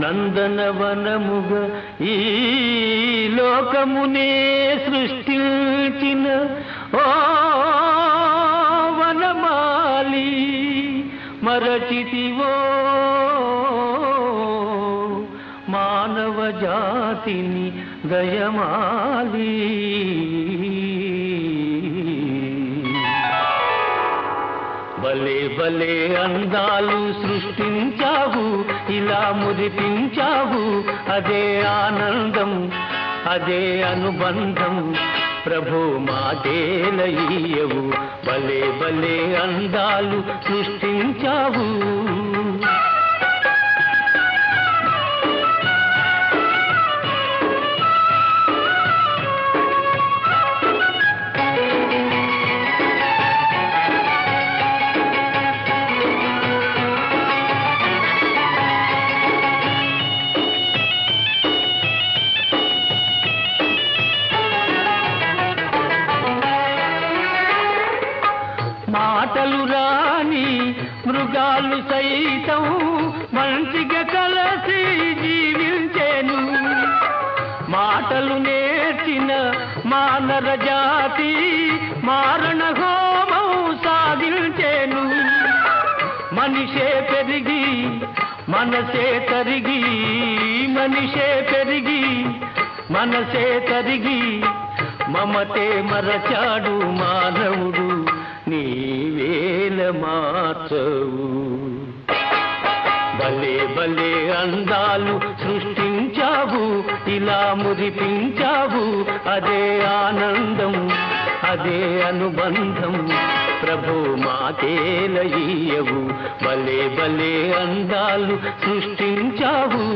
నందనవనముగ ఈ లోకమునే సృష్టించిన ఓ వనమాలి మరచితివో మానవ జాతిని దయమాలి. భలే భలే అందాలు సృష్టించావు ఇలా మురిపించావు అదే ఆనందం అదే అనుబంధం ప్రభు మాటేలయ్యవు భలే భలే అందాలు సృష్టించావు. మాటలు రాని మృగాలు సైతం మంచిగా కలసి జీవించేను. మాటలు నేర్చిన మానర జాతి మారణ హోమం సాధించేను. మనిషే పెరిగి మనసే తరిగి మనిషే పెరిగి మనసే తరిగి మమతే మరచాడు మానవుడు. నీవేల మార్చవు. భలే భలే అందాలు సృష్టించావు ఇలా మురిపించావు అదే ఆనందం అదే అనుబంధం ప్రభు మాతేలయ్యవు భలే భలే అందాలు సృష్టించావు.